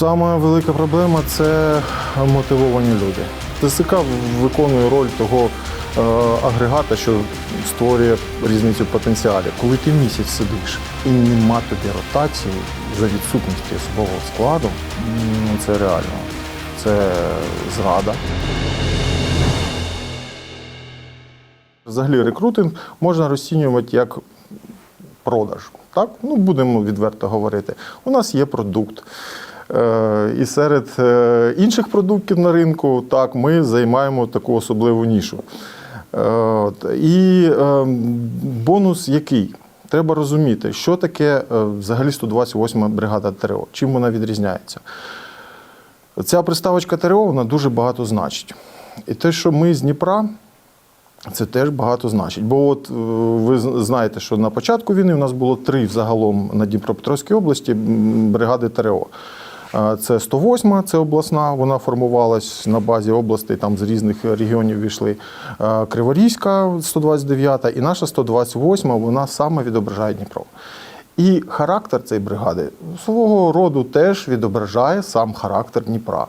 Сама велика проблема це мотивовані люди. ТСК виконує роль того е, агрегата, що створює різницю в потенціалі. Коли ти місяць сидиш і нема тобі ротації за відсутності особового складу, ну це реально. Це зрада. Взагалі рекрутинг можна розцінювати як продаж. Так? Ну, будемо відверто говорити. У нас є продукт. Е, І серед е, інших продуктів на ринку так, ми займаємо таку особливу нішу. Е. І бонус який? Треба розуміти, що таке взагалі 128 бригада ТРО, чим вона відрізняється. Ця приставочка ТРО вона дуже багато значить. І те, що ми з Дніпра, це теж багато значить. Бо от ви знаєте, що на початку війни у нас було три взагалом на Дніпропетровській області бригади ТРО. Це 108, це обласна, вона формувалась на базі областей, там з різних регіонів війшли. Криворізька 129 і наша 128, вона саме відображає Дніпро. І характер цієї бригади свого роду теж відображає сам характер Дніпра.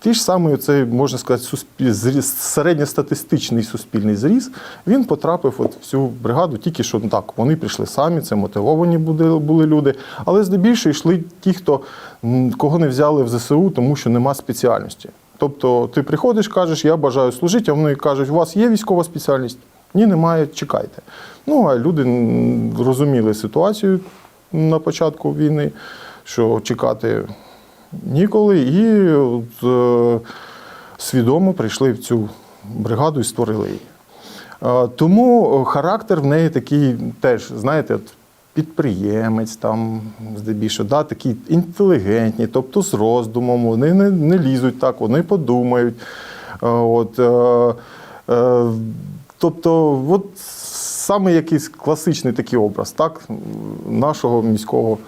Ті ж самий, цей, можна сказати, суспіль... зріс, середньостатистичний суспільний зріз, він потрапив от в цю бригаду, тільки що ну, так, вони прийшли самі, це мотивовані були, були люди. Але здебільшого йшли ті, хто кого не взяли в ЗСУ, тому що нема спеціальності. Тобто ти приходиш, кажеш, я бажаю служити, а вони кажуть, у вас є військова спеціальність? Ні, немає, чекайте. Ну, а люди розуміли ситуацію на початку війни, що чекати ніколи, і е, свідомо прийшли в цю бригаду і створили її. Е, Тому характер в неї такий теж, знаєте, от, підприємець, там, здебільшого, да, такі інтелігентні, тобто з роздумом, вони не, не лізуть так, вони подумають. Е, От, е, е, тобто, от саме якийсь класичний такий образ так, нашого міського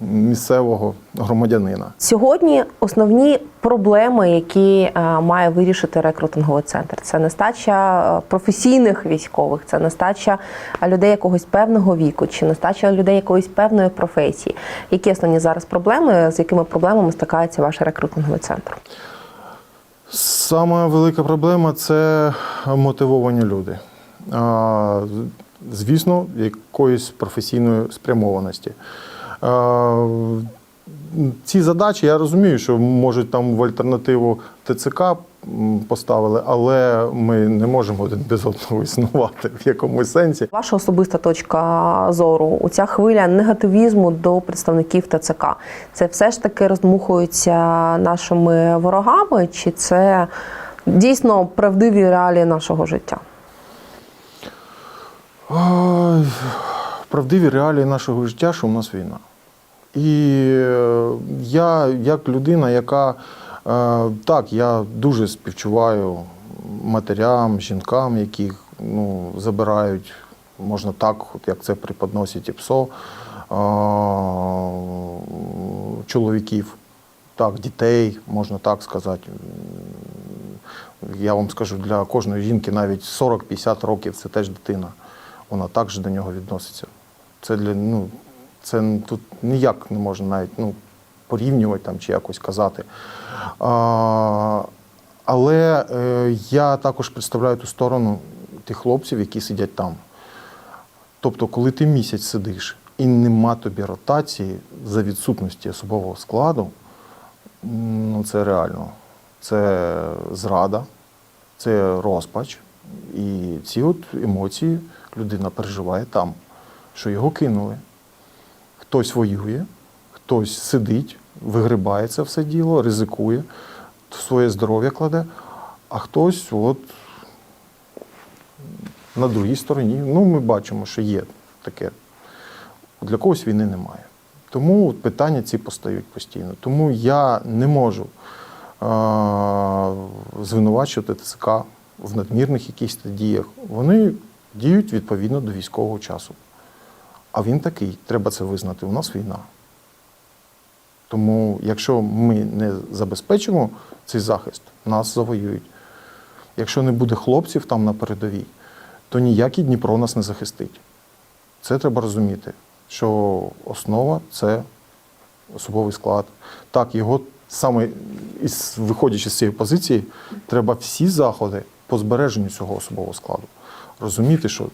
місцевого громадянина. Сьогодні основні проблеми, які е, має вирішити рекрутинговий центр, це нестача е, професійних військових, це нестача людей якогось певного віку, чи нестача людей якоїсь певної професії. Які основні зараз проблеми, з якими проблемами стикається ваш рекрутинговий центр? Сама велика проблема це мотивовані люди. Звісно, якоїсь професійної спрямованості. А, Ці задачі я розумію, що можуть там в альтернативу ТЦК поставили, але ми не можемо один без одного існувати в якомусь сенсі. Ваша особиста точка зору, у ця хвиля негативізму до представників ТЦК, це все ж таки роздмухується нашими ворогами, чи це дійсно правдиві реалії нашого життя? Правдиві реалії нашого життя, що в нас війна. І е, я, як людина, яка е, так, я дуже співчуваю матерям, жінкам, яких ну, забирають, можна так, от як це преподносить ІПСО, е, чоловіків, так, дітей, можна так сказати. Я вам скажу, для кожної жінки навіть 40-50 років це теж дитина. Вона також до нього відноситься. Це для ну, це тут ніяк не можна навіть ну, порівнювати там чи якось казати. А, але е, я також представляю ту сторону тих хлопців, які сидять там. Тобто, коли ти місяць сидиш і нема тобі ротації за відсутності особового складу, ну це реально. Це зрада, це розпач. І ці от емоції людина переживає там, що його кинули. Хтось воює, хтось сидить, вигрибає це все діло, ризикує, своє здоров'я кладе, а хтось от на другій стороні. Ну, ми бачимо, що є таке. Для когось війни немає. Тому питання ці постають постійно. Тому я не можу е- звинувачувати ТЦК в надмірних якихось діях. Вони діють відповідно до військового часу. А він такий, треба це визнати. У нас війна. Тому, якщо ми не забезпечимо цей захист, нас завоюють. Якщо не буде хлопців там на передовій, то ніякий Дніпро нас не захистить. Це треба розуміти, що основа це особовий склад. Так, його саме із, виходячи з цієї позиції, треба всі заходи по збереженню цього особового складу. Розуміти, що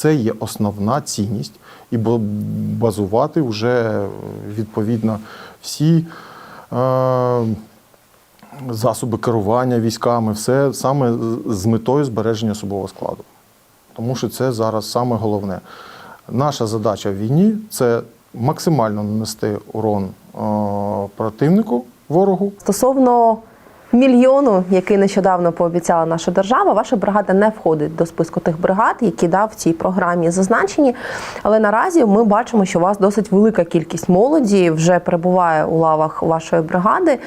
це є основна цінність, і базувати вже відповідно всі е, засоби керування військами, все саме з метою збереження особового складу. Тому що це зараз саме головне. Наша задача в війні це максимально нанести урон е, противнику, ворогу, Стосовно мільйону, який нещодавно пообіцяла наша держава, ваша бригада не входить до списку тих бригад, які да, в цій програмі зазначені. Але наразі ми бачимо, що у вас досить велика кількість молоді вже перебуває у лавах вашої бригади.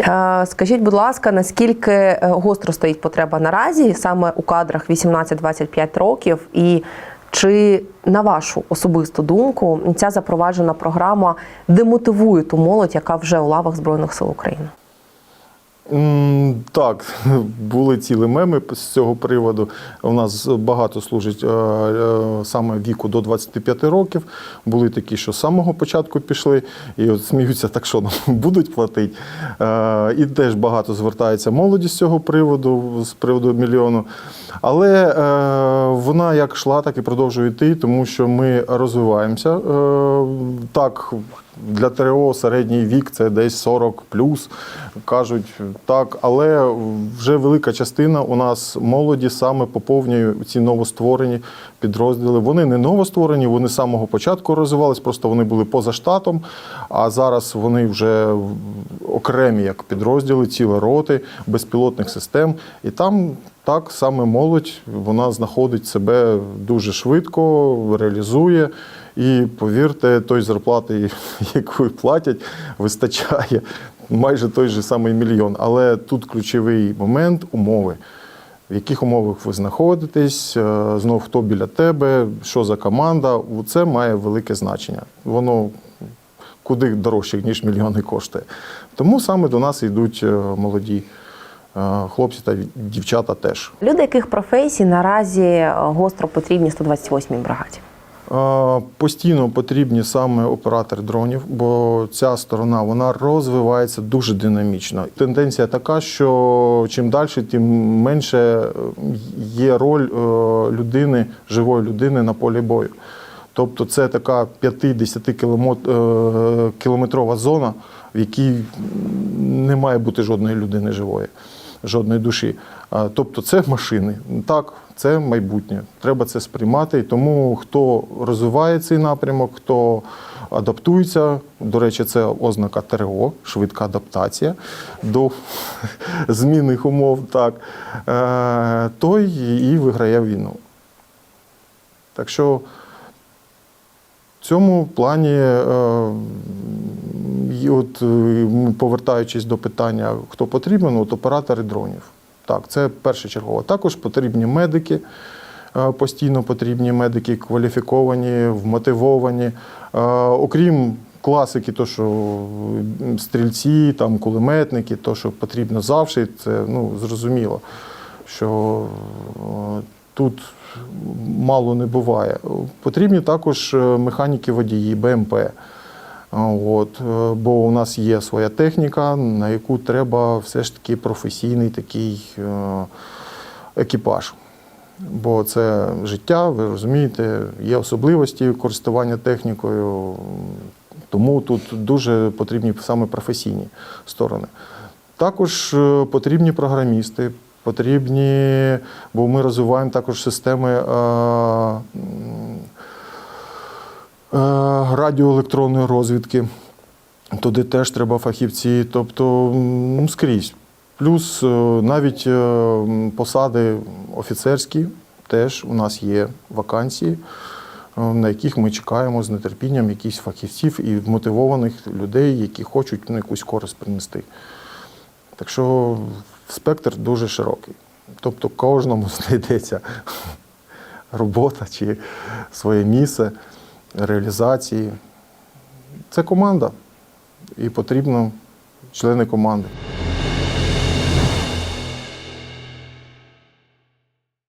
Е, Скажіть, будь ласка, наскільки е, гостро стоїть потреба наразі саме у кадрах 18-25 років, і чи на вашу особисту думку ця запроваджена програма демотивує ту молодь, яка вже у лавах Збройних сил України? Так, були цілі меми з цього приводу. У нас багато служить е, е, саме віку до 25 років. Були такі, що з самого початку пішли, і от сміються, так що нам будуть платити. Е, І теж багато звертається молоді з цього приводу, з приводу мільйону. Але вона як йшла, так і продовжує йти, тому що ми розвиваємося. Так, для ТРО середній вік це десь 40 плюс, кажуть так, але вже велика частина у нас молоді саме поповнює ці новостворені підрозділи. Вони не новостворені, вони з самого початку розвивались, просто вони були поза штатом, а зараз вони вже окремі як підрозділи, цілі роти безпілотних систем. І там так саме молодь вона знаходить себе дуже швидко, реалізує. І повірте, той зарплати, яку платять, вистачає майже той же самий мільйон. Але тут ключовий момент умови. В яких умовах ви знаходитесь, е, знов хто біля тебе, що за команда, це має велике значення. Воно куди дорожче, ніж мільйони коштує. Тому саме до нас йдуть е, молоді е, хлопці та дівчата теж. Люди, яких професій наразі гостро потрібні 128-й бригаді? Е, Постійно потрібні саме оператори дронів, бо ця сторона вона розвивається дуже динамічно. Тенденція така, що чим далі, тим менше е, є роль е, людини, живої людини на полі бою. Тобто це така 5-10 кілометрова зона, в якій не має бути жодної людини живої, жодної душі. Тобто це машини. Так, це майбутнє. Треба це сприймати. І тому хто розвиває цей напрямок, хто адаптується, до речі, це ознака ТРО, швидка адаптація до змінних умов, так, е, той і виграє війну. Так що в цьому плані, е, от, е, повертаючись до питання, хто потрібен, от оператори дронів. Так, це першочергово. Також потрібні медики, е, постійно потрібні медики, кваліфіковані, вмотивовані. Е, Окрім класики, то що стрільці, там, кулеметники, то, що потрібно завжди, це ну, зрозуміло, що е, тут мало не буває. Потрібні також механіки водії, БМП. От, е, бо у нас є своя техніка, на яку треба все ж таки професійний такий е, екіпаж. Бо це життя, ви розумієте, є особливості користування технікою, тому тут дуже потрібні саме професійні сторони. Також е, потрібні програмісти, потрібні, бо ми розвиваємо також системи радіоелектронної розвідки. Туди теж треба фахівці, тобто ну, скрізь. Плюс е, навіть е, посади офіцерські теж у нас є вакансії, е, на яких ми чекаємо з нетерпінням якихось фахівців і мотивованих людей, які хочуть ну, якусь користь принести. Так що спектр дуже широкий. Тобто кожному знайдеться робота чи своє місце реалізації. Це команда, і потрібно члени команди.